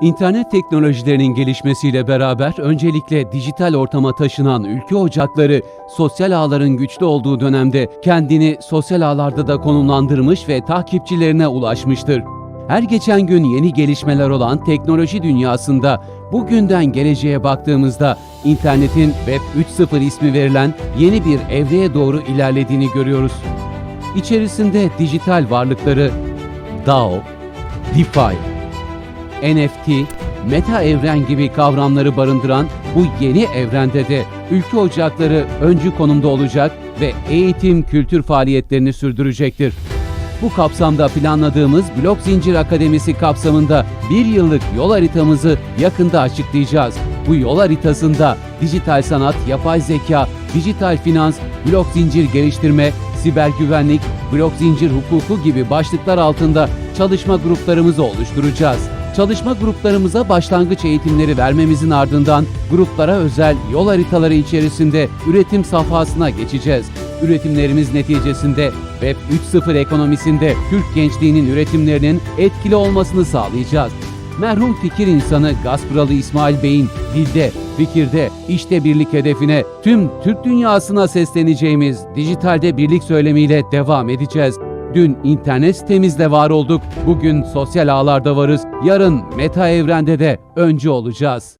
İnternet teknolojilerinin gelişmesiyle beraber öncelikle dijital ortama taşınan ülke ocakları sosyal ağların güçlü olduğu dönemde kendini sosyal ağlarda da konumlandırmış ve takipçilerine ulaşmıştır. Her geçen gün yeni gelişmeler olan teknoloji dünyasında bugünden geleceğe baktığımızda internetin Web 3.0 ismi verilen yeni bir evreye doğru ilerlediğini görüyoruz. İçerisinde dijital varlıkları DAO, DeFi, NFT, meta evren gibi kavramları barındıran bu yeni evrende de ülke ocakları öncü konumda olacak ve eğitim kültür faaliyetlerini sürdürecektir. Bu kapsamda planladığımız Blok Zincir Akademisi kapsamında bir yıllık yol haritamızı yakında açıklayacağız. Bu yol haritasında dijital sanat, yapay zeka, dijital finans, blok zincir geliştirme, siber güvenlik, blok zincir hukuku gibi başlıklar altında çalışma gruplarımızı oluşturacağız. Çalışma gruplarımıza başlangıç eğitimleri vermemizin ardından gruplara özel yol haritaları içerisinde üretim safhasına geçeceğiz. Üretimlerimiz neticesinde Web 3.0 ekonomisinde Türk gençliğinin üretimlerinin etkili olmasını sağlayacağız. Merhum fikir insanı Gaspralı İsmail Bey'in dilde, fikirde, işte birlik hedefine tüm Türk dünyasına sesleneceğimiz dijitalde birlik söylemiyle devam edeceğiz. Dün internet sitemizde var olduk, bugün sosyal ağlarda varız, yarın meta evrende de öncü olacağız.